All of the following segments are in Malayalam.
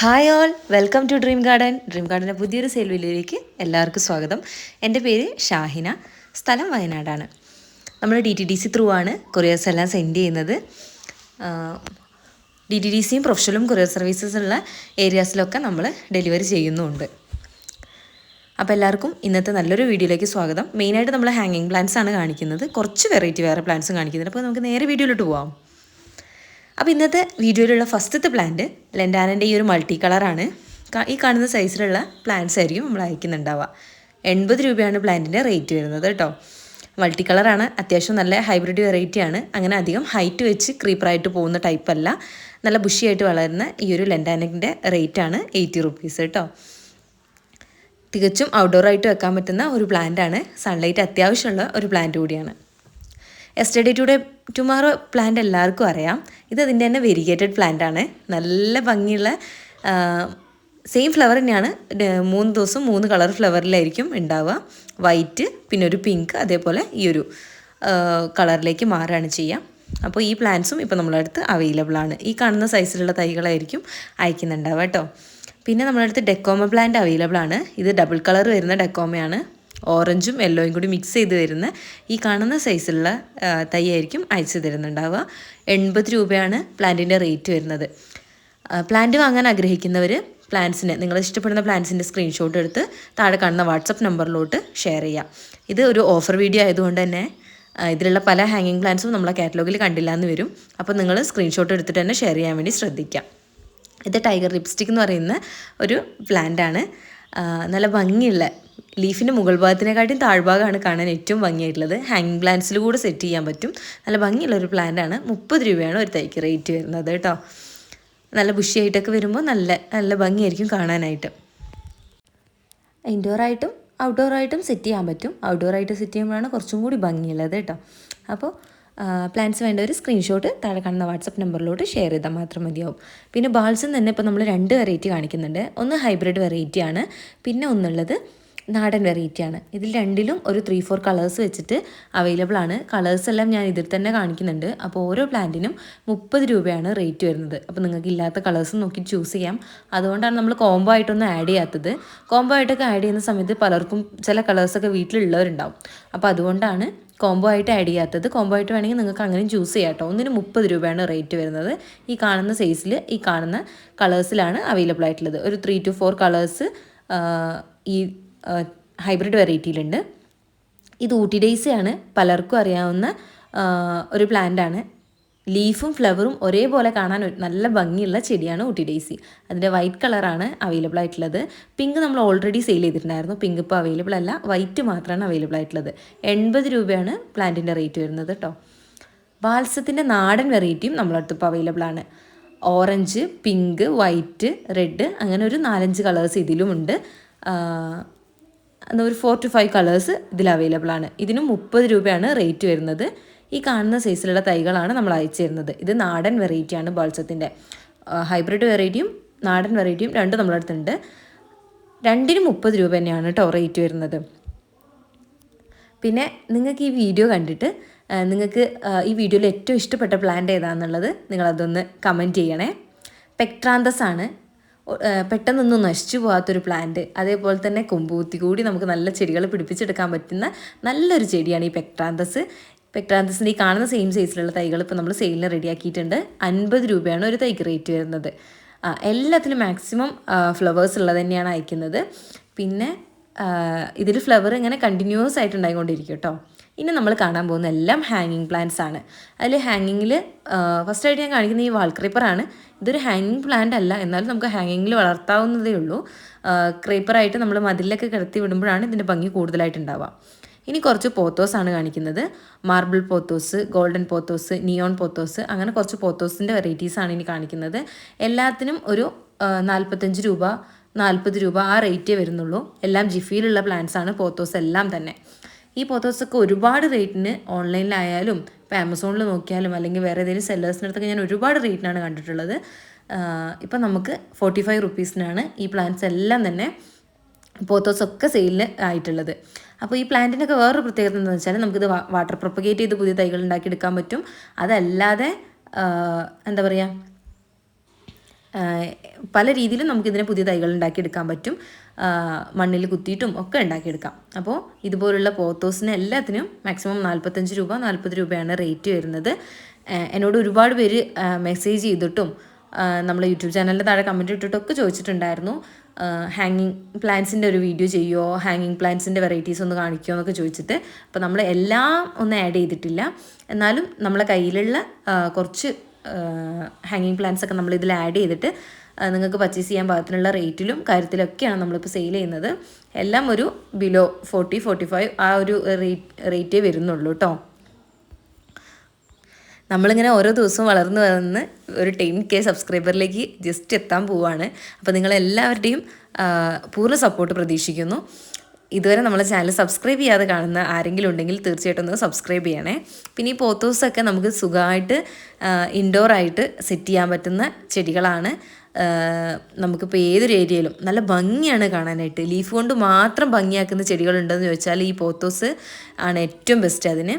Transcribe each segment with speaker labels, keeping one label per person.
Speaker 1: Hi all welcome to dream garden dream ഗാർഡന്റെ പുതിയൊരു സെയിൽ എല്ലാവർക്കും സ്വാഗതം. എന്റെ പേര് ഷാഹിന. സ്ഥലം വയനാടാണ്. നമ്മൾ D T D C through ആണ് കൊറിയേഴ്സ് എല്ലാം സെൻഡ് ചെയ്യുന്നത്. ഡി ടി ഡി സിയും പ്രൊഫഷണലും കൊറിയർ സർവീസസ് ഉള്ള ഏരിയാസിലൊക്കെ നമ്മൾ ഡെലിവറി ചെയ്യുന്നുണ്ട്. അപ്പോൾ എല്ലാവർക്കും ഇന്നത്തെ നല്ലൊരു വീഡിയോയിലേക്ക് സ്വാഗതം. മെയിനായിട്ട് നമ്മൾ ഹാങ്ങിങ് പ്ലാൻസ് ആണ് കാണിക്കുന്നത്. കുറച്ച് വെറൈറ്റി വേറെ പ്ലാൻസും കാണിക്കുന്നുണ്ട്. അപ്പോൾ നമുക്ക് നേരെ വീഡിയോയിലോട്ട് പോവാം. അപ്പോൾ ഇന്നത്തെ വീഡിയോയിലുള്ള ഫസ്റ്റത്തെ പ്ലാന്റ് ലെൻഡാനന്റെ ഈ ഒരു മൾട്ടി കളറാണ് ഈ കാണുന്ന സൈസിലുള്ള പ്ലാന്റ്സ് ആയിരിക്കും നമ്മൾ അയക്കുന്നുണ്ടാവുക. എൺപത് രൂപയാണ് പ്ലാന്റിന്റെ റേറ്റ് വരുന്നത് കേട്ടോ. മൾട്ടി കളറാണ് അത്യാവശ്യം നല്ല ഹൈബ്രിഡ് വെറൈറ്റിയാണ് അങ്ങനെ അധികം ഹൈറ്റ് വെച്ച് ക്രീപ്പറായിട്ട് പോകുന്ന ടൈപ്പ് അല്ല. നല്ല ബുഷിയായിട്ട് വളരുന്ന ഈ ഒരു ലെൻഡാനക്കിന്റെ റേറ്റ് ആണ് എയ്റ്റി റുപ്പീസ് കേട്ടോ. തികച്ചും ഔട്ട്ഡോറായിട്ട് വെക്കാൻ പറ്റുന്ന ഒരു പ്ലാന്റ് ആണ്. സൺലൈറ്റ് അത്യാവശ്യമുള്ള ഒരു പ്ലാന്റ് കൂടിയാണ്. എസ്റ്റഡേ ടുഡേ ടുമാറോ പ്ലാന്റ് എല്ലാവർക്കും അറിയാം. ഇത് അതിന്റെ തന്നെ വെരിഗേറ്റഡ് പ്ലാന്റ് ആണ്. നല്ല ഭംഗിയുള്ള സെയിം ഫ്ലവർ തന്നെയാണ്. മൂന്ന് ദിവസം മൂന്ന് കളർ ഫ്ലവറിലായിരിക്കും ഉണ്ടാവുക. വൈറ്റ് പിന്നെ ഒരു പിങ്ക് അതേപോലെ ഈ ഒരു കളറിലേക്ക് മാറുകയാണ് ചെയ്യുക. അപ്പോൾ ഈ പ്ലാന്റ്സും ഇപ്പോൾ നമ്മളെ അടുത്ത് അവൈലബിൾ ആണ്. ഈ കാണുന്ന സൈസിലുള്ള തൈകളായിരിക്കും അയക്കുന്നുണ്ടാവുക കേട്ടോ. പിന്നെ നമ്മളടുത്ത് ഡെക്കോമ പ്ലാന്റ് അവൈലബിൾ ആണ്. ഇത് ഡബിൾ കളർ വരുന്ന ഡെക്കോമയാണ് ഓറഞ്ചും യെല്ലോയും കൂടി മിക്സ് ചെയ്ത് വരുന്ന ഈ കാണുന്ന സൈസിലുള്ള തൈ ആയിരിക്കും അയച്ചു തരുന്നുണ്ടാവുക. എൺപത് രൂപയാണ് പ്ലാന്റിന്റെ റേറ്റ് വരുന്നത്. പ്ലാന്റ് വാങ്ങാൻ ആഗ്രഹിക്കുന്നവർ പ്ലാന്റ്സിന് നിങ്ങൾ ഇഷ്ടപ്പെടുന്ന പ്ലാന്റ്സിന്റെ സ്ക്രീൻഷോട്ട് എടുത്ത് താഴെ കാണുന്ന വാട്സപ്പ് നമ്പറിലോട്ട് ഷെയർ ചെയ്യാം. ഇത് ഒരു ഓഫർ വീഡിയോ ആയതുകൊണ്ട് തന്നെ ഇതിലുള്ള പല ഹാങ്ങിങ് പ്ലാന്റ്സും നമ്മളെ കാറ്റലോഗിൽ കണ്ടില്ല എന്ന് വരും. അപ്പോൾ നിങ്ങൾ സ്ക്രീൻഷോട്ട് എടുത്തിട്ട് തന്നെ ഷെയർ ചെയ്യാൻ വേണ്ടി ശ്രദ്ധിക്കാം. ഇത് ടൈഗർ ലിപ്സ്റ്റിക് എന്ന് പറയുന്ന ഒരു പ്ലാന്റ് ആണ്. നല്ല ഭംഗിയുള്ള ലീഫിന്റെ മുകൾ ഭാഗത്തിനെക്കാട്ടിയും താഴ്ഭാഗമാണ് കാണാൻ ഏറ്റവും ഭംഗിയായിട്ടുള്ളത്. ഹാങ്ങിങ് പ്ലാന്റ്സിൽ കൂടെ സെറ്റ് ചെയ്യാൻ പറ്റും. നല്ല ഭംഗിയുള്ള ഒരു പ്ലാന്റ് ആണ്. മുപ്പത് രൂപയാണ് ഒരു തൈക്ക് റേറ്റ് വരുന്നത് കേട്ടോ. നല്ല ബുഷിയായിട്ടൊക്കെ വരുമ്പോൾ നല്ല നല്ല ഭംഗിയായിരിക്കും കാണാനായിട്ട്. ഇൻഡോറായിട്ടും ഔട്ട്ഡോറായിട്ടും സെറ്റ് ചെയ്യാൻ പറ്റും. ഔട്ട്ഡോറായിട്ട് സെറ്റ് ചെയ്യുമ്പോഴാണ് കുറച്ചും കൂടി ഭംഗിയുള്ളത് കേട്ടോ. അപ്പോൾ പ്ലാന്റ്സ് വേണ്ട ഒരു സ്ക്രീൻഷോട്ട് താഴെ കാണുന്ന വാട്സപ്പ് നമ്പറിലോട്ട് ഷെയർ ചെയ്താൽ മാത്രം മതിയാവും. പിന്നെ ബാൾസും തന്നെ ഇപ്പോൾ നമ്മൾ രണ്ട് വെറൈറ്റി കാണിക്കുന്നുണ്ട്. ഒന്ന് ഹൈബ്രിഡ് വെറൈറ്റിയാണ് പിന്നെ ഒന്നുള്ളത് നാടൻ വെറൈറ്റിയാണ് ഇതിൽ രണ്ടിലും ഒരു ത്രീ ഫോർ കളേഴ്സ് വെച്ചിട്ട് അവൈലബിൾ ആണ്. കളേഴ്സ് എല്ലാം ഞാൻ ഇതിൽ തന്നെ കാണിക്കുന്നുണ്ട്. അപ്പോൾ ഓരോ പ്ലാന്റിനും മുപ്പത് രൂപയാണ് റേറ്റ് വരുന്നത്. അപ്പോൾ നിങ്ങൾക്ക് ഇല്ലാത്ത കളേഴ്സ് നോക്കി ചൂസ് ചെയ്യാം. അതുകൊണ്ടാണ് നമ്മൾ കോംബോ ആയിട്ടൊന്നും ആഡ് ചെയ്യാത്തത്. കോംബോ ആയിട്ടൊക്കെ ആഡ് ചെയ്യുന്ന സമയത്ത് പലർക്കും ചില കളേഴ്സൊക്കെ വീട്ടിലുള്ളവരുണ്ടാവും. അപ്പോൾ അതുകൊണ്ടാണ് കോംബോ ആയിട്ട് ആഡ് ചെയ്യാത്തത്. കോംബോ ആയിട്ട് വേണമെങ്കിൽ നിങ്ങൾക്ക് അങ്ങനെയും ചൂസ് ചെയ്യാം കേട്ടോ. ഒന്നിന് മുപ്പത് രൂപയാണ് റേറ്റ് വരുന്നത്. ഈ കാണുന്ന സൈസിൽ ഈ കാണുന്ന കളേഴ്സിലാണ് അവൈലബിൾ ആയിട്ടുള്ളത്. ഒരു ത്രീ ടു ഫോർ കളേഴ്സ് ഈ ഹൈബ്രിഡ് വെറൈറ്റിയിലുണ്ട് ഇത് ഊട്ടി ഡേയ്സിയാണ് പലർക്കും അറിയാവുന്ന ഒരു പ്ലാന്റാണ് ലീഫും ഫ്ലവറും ഒരേപോലെ കാണാൻ നല്ല ഭംഗിയുള്ള ചെടിയാണ് ഊട്ടി ഡേയ്സി അതിന്റെ വൈറ്റ് കളറാണ് അവൈലബിൾ ആയിട്ടുള്ളത്. പിങ്ക് നമ്മൾ ഓൾറെഡി സെയിൽ ചെയ്തിട്ടുണ്ടായിരുന്നു. പിങ്ക് ഇപ്പോൾ അവൈലബിൾ അല്ല. വൈറ്റ് മാത്രമാണ് അവൈലബിൾ ആയിട്ടുള്ളത്. എൺപത് രൂപയാണ് പ്ലാന്റിന്റെ റേറ്റ് വരുന്നത് കേട്ടോ ബാൽസത്തിന്റെ നാടൻ വെറൈറ്റിയും നമ്മളടുത്ത് ഇപ്പോൾ അവൈലബിൾ ആണ്. ഓറഞ്ച് പിങ്ക് വൈറ്റ് റെഡ് അങ്ങനെ ഒരു നാലഞ്ച് കളേഴ്സ് ഇതിലുമുണ്ട്. ഒരു ഫോർ ടു ഫൈവ് കളേഴ്സ് ഇതിൽ അവൈലബിൾ ആണ്. ഇതിന് മുപ്പത് രൂപയാണ് റേറ്റ് വരുന്നത്. ഈ കാണുന്ന സൈസിലുള്ള തൈകളാണ് നമ്മൾ അയച്ചു തരുന്നത്. ഇത് നാടൻ വെറൈറ്റിയാണ് ബോൾസത്തിന്റെ ഹൈബ്രിഡ് വെറൈറ്റിയും നാടൻ വെറൈറ്റിയും രണ്ട് നമ്മുടെ അടുത്തുണ്ട്. രണ്ടിനും മുപ്പത് രൂപ തന്നെയാണ് കേട്ടോ റേറ്റ് വരുന്നത്. പിന്നെ നിങ്ങൾക്ക് ഈ വീഡിയോ കണ്ടിട്ട് നിങ്ങൾക്ക് ഈ വീഡിയോയിൽ ഏറ്റവും ഇഷ്ടപ്പെട്ട പ്ലാന്റ് ഏതാണെന്നുള്ളത് നിങ്ങളതൊന്ന് കമന്റ് ചെയ്യണേ. പെക്ട്രാന്തസ് ആണ്. പെട്ടെന്നൊന്നും നശിച്ചു പോകാത്തൊരു പ്ലാന്റ് അതേപോലെ തന്നെ കൊമ്പൂത്തി കൂടി നമുക്ക് നല്ല ചെടികൾ പിടിപ്പിച്ചെടുക്കാൻ പറ്റുന്ന നല്ലൊരു ചെടിയാണ് ഈ പെക്ട്രാന്തസ് പെക്ട്രാന്തസിന്റെ ഈ കാണുന്ന സെയിം സൈസിലുള്ള തൈകൾ ഇപ്പോൾ നമ്മൾ സെയിലിന് റെഡിയാക്കിയിട്ടുണ്ട് അൻപത് രൂപയാണ് ഒരു തൈക്ക് റേറ്റ് വരുന്നത്. എല്ലാത്തിലും മാക്സിമം ഫ്ലവേഴ്സ് ഉള്ളത് തന്നെയാണ് അയക്കുന്നത്. പിന്നെ ഇതിൽ ഫ്ലവർ ഇങ്ങനെ കണ്ടിന്യൂസ് ആയിട്ട് ഉണ്ടായിക്കൊണ്ടിരിക്കും കേട്ടോ. ഇനി നമ്മൾ കാണാൻ പോകുന്ന എല്ലാം ഹാങ്ങിങ് പ്ലാന്റ്സ് ആണ്. അതിൽ ഹാങ്ങിങ്ങിൽ ഫസ്റ്റായിട്ട് ഞാൻ കാണിക്കുന്ന ഈ വാൾക്രീപ്പറാണ് ഇതൊരു ഹാങ്ങിങ് പ്ലാന്റ് അല്ല. എന്നാലും നമുക്ക് ഹാങ്ങിങ്ങിൽ വളർത്താവുന്നതേ ഉള്ളൂ. ക്രീപ്പറായിട്ട് നമ്മൾ മതിലൊക്കെ കിടത്തി വിടുമ്പോഴാണ് ഇതിന്റെ ഭംഗി കൂടുതലായിട്ട് ഉണ്ടാവുക ഇനി കുറച്ച് പോത്തോസ് ആണ് കാണിക്കുന്നത്. Marble pothos golden pothos neon pothos അങ്ങനെ കുറച്ച് പോത്തോസിന്റെ വെറൈറ്റീസ് ആണ് ഇനി കാണിക്കുന്നത്. എല്ലാത്തിനും ഒരു നാൽപ്പത്തഞ്ച് രൂപ നാൽപ്പത് രൂപ ആ റേറ്റേ വരുന്നുള്ളൂ. എല്ലാം ജിഫിയിലുള്ള പ്ലാന്റ്സ് ആണ് പോത്തോസ് എല്ലാം തന്നെ. ഈ പോത്തോസൊക്കെ ഒരുപാട് റേറ്റിന് ഓൺലൈനിലായാലും ഇപ്പോൾ ആമസോണിൽ നോക്കിയാലും അല്ലെങ്കിൽ വേറെ ഏതെങ്കിലും സെല്ലേഴ്സിന്റെ അടുത്തൊക്കെ ഞാൻ ഒരുപാട് റേറ്റിനാണ് കണ്ടിട്ടുള്ളത്. ഇപ്പം നമുക്ക് ഫോർട്ടി ഫൈവ് റുപ്പീസിനാണ് ഈ പ്ലാന്റ്സ് എല്ലാം തന്നെ പോത്തോസൊക്കെ സെയിലിൽ ആയിട്ടുള്ളത്. അപ്പോൾ ഈ പ്ലാന്റിനൊക്കെ വേറൊരു പ്രത്യേകത എന്താണെന്ന് വെച്ചാൽ നമുക്കിത് വാട്ടർ പ്രൊപ്പഗേറ്റ് ചെയ്ത് പുതിയ തൈകൾ ഉണ്ടാക്കിയെടുക്കാൻ പറ്റും. അതല്ലാതെ എന്താ പറയുക പല രീതിയിലും നമുക്കിതിനെ പുതിയ തൈകൾ ഉണ്ടാക്കിയെടുക്കാൻ പറ്റും. മണ്ണിൽ കുത്തിയിട്ടും ഒക്കെ ഉണ്ടാക്കിയെടുക്കാം. അപ്പോൾ ഇതുപോലുള്ള പോത്തോസിന് എല്ലാത്തിനും മാക്സിമം നാൽപ്പത്തഞ്ച് രൂപ നാൽപ്പത് രൂപയാണ് റേറ്റ് വരുന്നത്. എന്നോട് ഒരുപാട് പേര് മെസ്സേജ് ചെയ്തിട്ടും നമ്മൾ യൂട്യൂബ് ചാനലിന്റെ താഴെ കമന്റ് ഇട്ടിട്ടൊക്കെ ചോദിച്ചിട്ടുണ്ടായിരുന്നു. ഹാങ്ങിങ് പ്ലാന്റ്സിന്റെ ഒരു വീഡിയോ ചെയ്യുമോ ഹാങ്ങിങ് പ്ലാന്റ്സിന്റെ വെറൈറ്റീസ് ഒന്ന് കാണിക്കുമോ എന്നൊക്കെ ചോദിച്ചിട്ട്. അപ്പോൾ നമ്മൾ എല്ലാം ഒന്നും ആഡ് ചെയ്തിട്ടില്ല. എന്നാലും നമ്മളെ കയ്യിലുള്ള കുറച്ച് ഹാങ്ങിങ് പ്ലാന്റ്സ് ഒക്കെ നമ്മൾ ഇതിൽ ആഡ് ചെയ്തിട്ട് നിങ്ങൾക്ക് പർച്ചേസ് ചെയ്യാൻ പാകത്തിനുള്ള റേറ്റിലും കാര്യത്തിലൊക്കെയാണ് നമ്മളിപ്പോൾ സെയിൽ ചെയ്യുന്നത്. എല്ലാം ഒരു ബിലോ ഫോർട്ടി ഫോർട്ടി ഫൈവ് ആ ഒരു റേറ്റ് റേറ്റേ വരുന്നുള്ളൂ കേട്ടോ നമ്മളിങ്ങനെ ഓരോ ദിവസവും വളർന്നു വളർന്ന് ഒരു ടെൻ കെ സബ്സ്ക്രൈബറിലേക്ക് ജസ്റ്റ് എത്താൻ പോവുകയാണ് അപ്പോൾ നിങ്ങളെല്ലാവരുടെയും പൂർണ സപ്പോർട്ട് പ്രതീക്ഷിക്കുന്നു. ഇതുവരെ നമ്മളെ ചാനൽ സബ്സ്ക്രൈബ് ചെയ്യാതെ കാണുന്ന ആരെങ്കിലും ഉണ്ടെങ്കിൽ തീർച്ചയായിട്ടും ഒന്ന് സബ്സ്ക്രൈബ് ചെയ്യണേ. പിന്നെ ഈ പോത്തോസൊക്കെ നമുക്ക് സുഖമായിട്ട് ഇൻഡോറായിട്ട് സെറ്റ് ചെയ്യാൻ പറ്റുന്ന ചെടികളാണ്. നമുക്കിപ്പോൾ ഏതൊരു ഏരിയയിലും നല്ല ഭംഗിയാണ് കാണാനായിട്ട്. ലീഫ് കൊണ്ട് മാത്രം ഭംഗിയാക്കുന്ന ചെടികളുണ്ടെന്ന് ചോദിച്ചാൽ ഈ പോത്തോസ് ആണ് ഏറ്റവും ബെസ്റ്റ് അതിന്.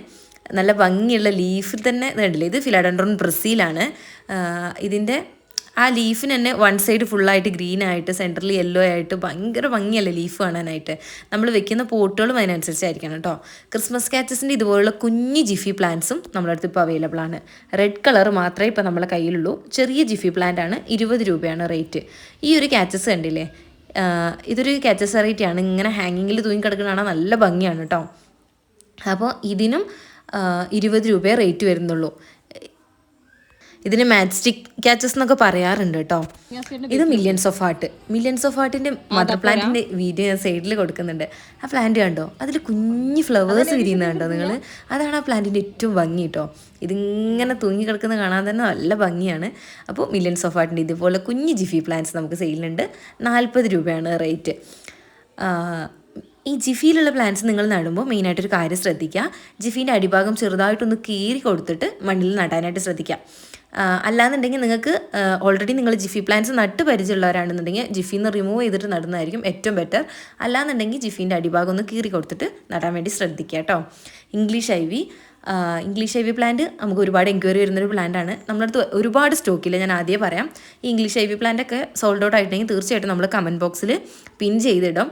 Speaker 1: നല്ല ഭംഗിയുള്ള ലീഫിൽ തന്നെ കണ്ടില്ലേ? ഇത് ഫിലാഡൻഡ്രോൺ ബ്രസീലാണ് ഇതിന്റെ ആ ലീഫിന് തന്നെ വൺ സൈഡ് ഫുള്ളായിട്ട് ഗ്രീൻ ആയിട്ട് സെന്ററിൽ യെല്ലോ ആയിട്ട് ഭയങ്കര ഭംഗിയല്ലേ ലീഫ് കാണാനായിട്ട്. നമ്മൾ വെക്കുന്ന പോട്ടുകളും അതിനനുസരിച്ചായിരിക്കണം കേട്ടോ. ക്രിസ്മസ് കാച്ചസിന്റെ ഇതുപോലുള്ള കുഞ്ഞ് ജിഫി പ്ലാന്റ്സും നമ്മുടെ അടുത്ത് ഇപ്പോൾ അവൈലബിൾ ആണ്. റെഡ് കളർ മാത്രമേ ഇപ്പോൾ നമ്മളെ കയ്യിലുള്ളൂ. ചെറിയ ജിഫി പ്ലാന്റ് ആണ് ഇരുപത് രൂപയാണ് റേറ്റ് ഈ ഒരു കാച്ചസ് കണ്ടില്ലേ? ഇതൊരു കാച്ചസ് വെറൈറ്റി ആണ്. ഇങ്ങനെ ഹാങ്ങിങ്ങിൽ തൂങ്ങി കിടക്കുന്നതാണ് നല്ല ഭംഗിയാണ് കേട്ടോ. അപ്പോൾ ഇതിനും ഇരുപത് രൂപയെ റേറ്റ് വരുന്നുള്ളൂ. ഇതിന് മാജിസ്റ്റിക് ക്യാച്ചസ് എന്നൊക്കെ പറയാറുണ്ട് കേട്ടോ. ഇത് millions of heart millions of ഹാർട്ടിന്റെ മദർ പ്ലാന്റിന്റെ വീഡിയോ ഞാൻ സൈഡിൽ കൊടുക്കുന്നുണ്ട്. ആ പ്ലാന്റ് കണ്ടോ? അതിൽ കുഞ്ഞു ഫ്ലവേഴ്സ് വിരിയുന്നത് കണ്ടോ നിങ്ങൾ അതാണ് ആ പ്ലാന്റിന്റെ ഏറ്റവും ഭംഗി കേട്ടോ. ഇതിങ്ങനെ തൂങ്ങി കിടക്കുന്ന കാണാൻ തന്നെ നല്ല ഭംഗിയാണ്. അപ്പോൾ മില്യൻസ് ഓഫ് ഹാർട്ടിന്റെ ഇതുപോലെ കുഞ്ഞു ജിഫി പ്ലാന്റ്സ് നമുക്ക് സെയിലുണ്ട് നാൽപ്പത് രൂപയാണ് റേറ്റ് ഈ ജിഫിയിലുള്ള പ്ലാന്റ്സ് നിങ്ങൾ നടുമ്പോൾ മെയിനായിട്ടൊരു കാര്യം ശ്രദ്ധിക്കുക. ജിഫീന്റെ അടിഭാഗം ചെറുതായിട്ടൊന്ന് കീറി കൊടുത്തിട്ട് മണ്ണിൽ നടാനായിട്ട് ശ്രദ്ധിക്കുക. അല്ലാന്നുണ്ടെങ്കിൽ നിങ്ങൾക്ക് ഓൾറെഡി നിങ്ങൾ ജിഫി പ്ലാന്റ്സ് നട്ട് പരിചയമുള്ളവരാണെന്നുണ്ടെങ്കിൽ ജിഫിന്ന് റിമൂവ് ചെയ്തിട്ട് നടുന്നതായിരിക്കും ഏറ്റവും ബെറ്റർ അല്ലാന്നുണ്ടെങ്കിൽ ജിഫീന്റെ അടിഭാഗം ഒന്ന് കീറി കൊടുത്തിട്ട് നടാൻ വേണ്ടി ശ്രദ്ധിക്കുക കേട്ടോ. English I English ivy plant നമുക്ക് ഒരുപാട് എൻക്വയറി വരുന്നൊരു പ്ലാന്റാണ് നമ്മളടുത്ത് ഒരുപാട് സ്റ്റോക്കില്ല ഞാൻ ആദ്യമേ പറയാം. ഈ ഇംഗ്ലീഷ് ഐ വി പ്ലാന്റ് ഒക്കെ സോൾഡ് ഔട്ട് ആയിട്ടുണ്ടെങ്കിൽ തീർച്ചയായിട്ടും നമ്മൾ കമന്റ് ബോക്സിൽ പിൻ ചെയ്തിടും.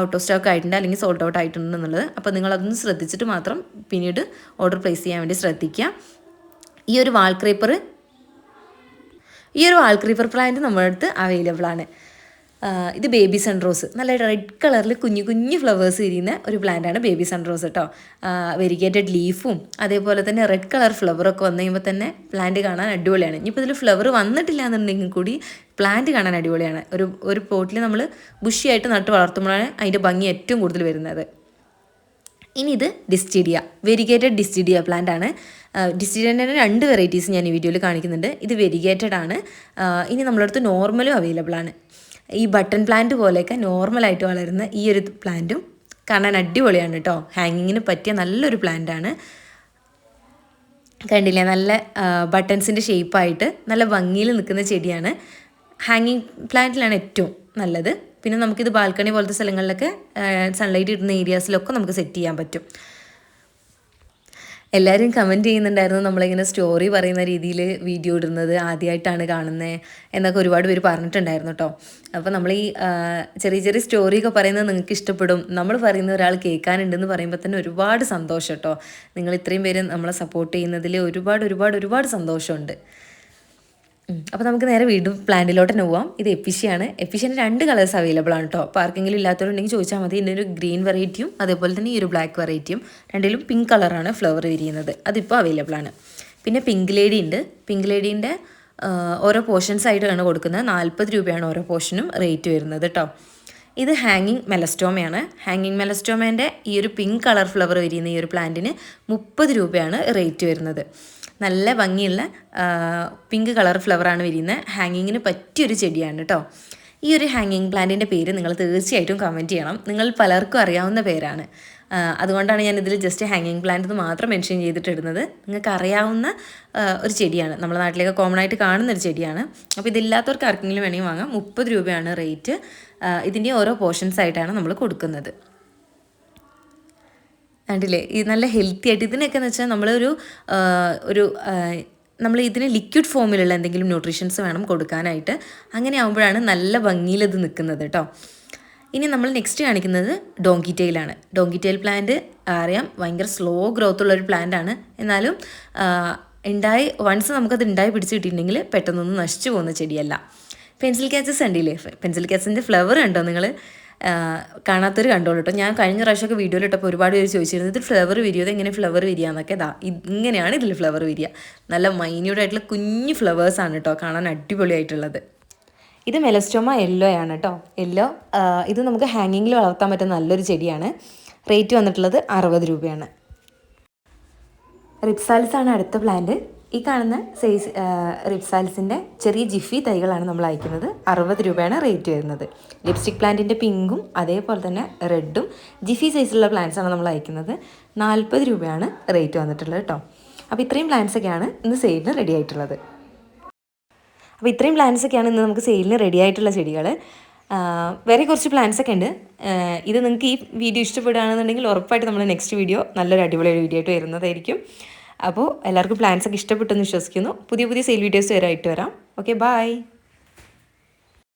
Speaker 1: ഔട്ട് ഓഫ് സ്റ്റോക്ക് ആയിട്ടുണ്ട് അല്ലെങ്കിൽ സോൾഡ് ഔട്ട് ആയിട്ടുണ്ട് എന്നുള്ളത്. അപ്പോൾ നിങ്ങളതൊന്ന് ശ്രദ്ധിച്ചിട്ട് മാത്രം പിന്നീട് ഓർഡർ പ്ലേസ് ചെയ്യാൻ വേണ്ടി ശ്രദ്ധിക്കുക. ഈ ഒരു വാൾ ക്രീപ്പർ ഈ ഒരു വാൾ ക്രീപ്പർ പ്ലാന്റ് നമ്മുടെ അടുത്ത് അവൈലബിൾ ആണ്. ഇത് ബേബി സൺറോസ് നല്ല റെഡ് കളറിൽ കുഞ്ഞു കുഞ്ഞു ഫ്ലവേഴ്സ് വിരിയുന്ന ഒരു പ്ലാന്റാണ് ബേബി സൺറോസ് കേട്ടോ വെരിഗേറ്റഡ് ലീഫും അതേപോലെ തന്നെ റെഡ് കളർ ഫ്ലവറൊക്കെ വന്നു കഴിയുമ്പോൾ തന്നെ പ്ലാന്റ് കാണാൻ അടിപൊളിയാണ്. ഇനിയിപ്പോൾ ഇതിൽ ഫ്ലവർ വന്നിട്ടില്ല എന്നുണ്ടെങ്കിൽ കൂടി പ്ലാന്റ് കാണാൻ അടിപൊളിയാണ്. ഒരു ഒരു പോട്ടിൽ നമ്മൾ ബുഷിയായിട്ട് നട്ട് വളർത്തുമ്പോഴാണ് അതിന്റെ ഭംഗി ഏറ്റവും കൂടുതൽ വരുന്നത്. ഇനി ഇത് ഡിസ്റ്റിഡിയ വെരിഗേറ്റഡ് ഡിസ്റ്റിഡിയ പ്ലാന്റ് ആണ്. ഡിസ്റ്റിഡിയന്റെ രണ്ട് വെറൈറ്റീസ് ഞാൻ ഈ വീഡിയോയിൽ കാണിക്കുന്നുണ്ട്. ഇത് വെരിഗേറ്റഡ് ആണ്. ഇനി നമ്മളടുത്ത് നോർമലും അവൈലബിൾ ആണ്. ഈ ബട്ടൺ പ്ലാന്റ് പോലെയൊക്കെ നോർമലായിട്ട് വളരുന്ന ഈ ഒരു പ്ലാന്റും കാണാൻ അടിപൊളിയാണ് കേട്ടോ ഹാങ്ങിങ്ങിന് പറ്റിയ നല്ലൊരു പ്ലാന്റാണ് കണ്ടില്ലേ? നല്ല ബട്ടൺസിന്റെ ഷേപ്പായിട്ട് നല്ല ഭംഗിയിൽ നിൽക്കുന്ന ചെടിയാണ്. ഹാങ്ങിങ് പ്ലാന്റിലാണ് ഏറ്റവും നല്ലത്. പിന്നെ നമുക്കിത് ബാൽക്കണി പോലത്തെ സ്ഥലങ്ങളിലൊക്കെ സൺലൈറ്റ് ഇടുന്ന ഏരിയാസിലൊക്കെ നമുക്ക് സെറ്റ് ചെയ്യാൻ പറ്റും. എല്ലാവരും കമന്റ് ചെയ്യുന്നുണ്ടായിരുന്നു. നമ്മളിങ്ങനെ സ്റ്റോറി പറയുന്ന രീതിയിൽ വീഡിയോ ഇടുന്നത് ആദ്യമായിട്ടാണ് കാണുന്നത് എന്നൊക്കെ ഒരുപാട് പേര് പറഞ്ഞിട്ടുണ്ടായിരുന്നു കേട്ടോ അപ്പോൾ നമ്മൾ ഈ ചെറിയ ചെറിയ സ്റ്റോറിയൊക്കെ പറയുന്നത് നിങ്ങൾക്ക് ഇഷ്ടപ്പെടും. നമ്മൾ പറയുന്ന ഒരാൾ കേൾക്കാനുണ്ടെന്ന് പറയുമ്പോൾ തന്നെ ഒരുപാട് സന്തോഷം കേട്ടോ നിങ്ങൾ ഇത്രയും പേര് നമ്മളെ സപ്പോർട്ട് ചെയ്യുന്നതിൽ ഒരുപാട് ഒരുപാട് ഒരുപാട് സന്തോഷമുണ്ട്. അപ്പോൾ നമുക്ക് നേരെ വീണ്ടും പ്ലാന്റിലോട്ട് തന്നെ പോവാം. ഇത് എപ്പിഷ്യയാണ്. എപ്പിഷ്യന്റെ രണ്ട് കളേഴ്സ് അവൈലബിൾ ആണ് കേട്ടോ അപ്പോൾ ഇല്ലാത്തവരുണ്ടെങ്കിൽ ചോദിച്ചാൽ മതി. ഇതിന്റെ ഒരു ഗ്രീൻ വെറൈറ്റിയും അതേപോലെ തന്നെ ഈ ഒരു ബ്ലാക്ക് വെറൈറ്റിയും രണ്ടിലും പിങ്ക് കളറാണ് ഫ്ലവർ വിരിയുന്നത് അതിപ്പോൾ അവൈലബിൾ ആണ്. പിന്നെ പിങ്ക് ലേഡി ഉണ്ട്. പിങ്ക് ലേഡീന്റെ ഓരോ പോർഷൻസ് ആയിട്ടാണ് കൊടുക്കുന്നത്. നാൽപ്പത് രൂപയാണ് ഓരോ പോർഷനും റേറ്റ് വരുന്നത് കേട്ടോ ഇത് ഹാങ്ങിങ് മെലസ്റ്റോമയാണ് ഹാങ്ങിങ് മെലസ്റ്റോമേന്റെ ഈ ഒരു പിങ്ക് കളർ ഫ്ലവർ വിരിയുന്ന ഈ ഒരു പ്ലാന്റിന് മുപ്പത് രൂപയാണ് റേറ്റ് വരുന്നത്. നല്ല ഭംഗിയുള്ള പിങ്ക് കളർ ഫ്ലവറാണ് വിരിയുന്നത് ഹാങ്ങിങ്ങിന് പറ്റിയൊരു ചെടിയാണ് കേട്ടോ ഈ ഒരു ഹാങ്ങിങ് പ്ലാന്റിന്റെ പേര് നിങ്ങൾ തീർച്ചയായിട്ടും കമന്റ് ചെയ്യണം. നിങ്ങൾ പലർക്കും അറിയാവുന്ന പേരാണ്. അതുകൊണ്ടാണ് ഞാൻ ഇതിൽ ജസ്റ്റ് ഹാങ്ങിങ് പ്ലാന്റ് എന്ന് മാത്രം മെൻഷൻ ചെയ്തിട്ടിടുന്നത്. നിങ്ങൾക്ക് അറിയാവുന്ന ഒരു ചെടിയാണ്. നമ്മുടെ നാട്ടിലേക്ക് കോമൺ ആയിട്ട് കാണുന്ന ഒരു ചെടിയാണ്. അപ്പോൾ ഇതില്ലാത്തവർക്ക് ആർക്കെങ്കിലും വേണമെങ്കിൽ വാങ്ങാം. മുപ്പത് രൂപയാണ് റേറ്റ് ഇതിന്റെ ഓരോ പോർഷൻസ് ആയിട്ടാണ് നമ്മൾ കൊടുക്കുന്നത്. കണ്ടില്ലേ? ഈ നല്ല ഹെൽത്തി ആയിട്ട് ഇതിനൊക്കെ എന്ന് വെച്ചാൽ നമ്മളൊരു ഒരു നമ്മൾ ഇതിന് ലിക്വിഡ് ഫോമിലുള്ള എന്തെങ്കിലും ന്യൂട്രീഷൻസ് വേണം കൊടുക്കാനായിട്ട്. അങ്ങനെ ആകുമ്പോഴാണ് നല്ല ഭംഗിയിൽ ഇത് നിൽക്കുന്നത് കേട്ടോ ഇനി നമ്മൾ നെക്സ്റ്റ് കാണിക്കുന്നത് ഡോങ്കി ടെയിലാണ് ഡോങ്കി ടെയിൽ പ്ലാന്റ് അറിയാം ഭയങ്കര സ്ലോ ഗ്രോത്ത് ഉള്ള ഒരു പ്ലാന്റ് ആണ്. എന്നാലും ഉണ്ടായി വൺസ് നമുക്കത് ഉണ്ടായി പിടിച്ച് കിട്ടിയിട്ടുണ്ടെങ്കിൽ പെട്ടെന്നൊന്നും നശിച്ചു പോകുന്ന ചെടിയല്ല. പെൻസിൽ ക്യാച്ചസ് ഉണ്ടല്ലേ പെൻസിൽ ക്യാച്ചസിന്റെ ഫ്ലവർ കണ്ടോ നിങ്ങൾ കാണാത്തൊരു കണ്ടോളൂ കേട്ടോ ഞാൻ കഴിഞ്ഞ പ്രാവശ്യമൊക്കെ വീഡിയോയിൽ ഇട്ടപ്പോൾ ഒരുപാട് പേര് ചോദിച്ചിരുന്നത് ഇത് ഫ്ലവർ വിരിയോ? ഇത് എങ്ങനെ ഫ്ലവർ വിരിയ എന്നൊക്കെ ഇതാ ഇങ്ങനെയാണ് ഇതിൽ ഫ്ലവർ വിരിയ. നല്ല മൈന്യൂഡായിട്ടുള്ള ആയിട്ടുള്ള കുഞ്ഞു ഫ്ലവേഴ്സാണ് കേട്ടോ കാണാൻ അടിപൊളിയായിട്ടുള്ളത്. ഇത് മെലസ്റ്റോമ യെല്ലോ ആണ് കേട്ടോ യെല്ലോ ഇത് നമുക്ക് ഹാങ്ങിങ്ങിൽ വളർത്താൻ പറ്റുന്ന നല്ലൊരു ചെടിയാണ്. റേറ്റ് വന്നിട്ടുള്ളത് അറുപത് രൂപയാണ്. റിപ്സാൽസാണ് ആണ് അടുത്ത പ്ലാന്റ് ഈ കാണുന്ന സൈസ് റിപ്സാൽസിന്റെ ചെറിയ ജിഫി തൈകളാണ് നമ്മൾ അയക്കുന്നത്. അറുപത് രൂപയാണ് റേറ്റ് വരുന്നത്. ലിപ്സ്റ്റിക് പ്ലാന്റിന്റെ പിങ്കും അതേപോലെ തന്നെ റെഡും ജിഫി സൈസിലുള്ള പ്ലാന്റ്സാണ് നമ്മൾ അയക്കുന്നത്. നാൽപ്പത് രൂപയാണ് റേറ്റ് വന്നിട്ടുള്ളത് കേട്ടോ. അപ്പോൾ ഇത്രയും പ്ലാന്റ്സൊക്കെയാണ് ഇന്ന് സെയിലിന് റെഡി ആയിട്ടുള്ളത്. അപ്പോൾ ഇത്രയും പ്ലാന്റ്സൊക്കെയാണ് ഇന്ന് നമുക്ക് സെയിലിന് റെഡി ആയിട്ടുള്ള ചെടികൾ. വേറെ കുറച്ച് പ്ലാന്റ്സൊക്കെ ഉണ്ട്. ഇത് നിങ്ങൾക്ക് ഈ വീഡിയോ ഇഷ്ടപ്പെടുകയാണെന്നുണ്ടെങ്കിൽ ഉറപ്പായിട്ട് നമ്മൾ നെക്സ്റ്റ് വീഡിയോ നല്ലൊരു അടിപൊളി വീഡിയോ ആയിട്ട് വരുന്നതായിരിക്കും. അപ്പോൾ എല്ലാവർക്കും പ്ലാൻസ് ഒക്കെ ഇഷ്ടപ്പെട്ടെന്ന് വിശ്വസിക്കുന്നു. പുതിയ പുതിയ സെയിൽ വീഡിയോസ് വരായിട്ട് വരാം. Okay bye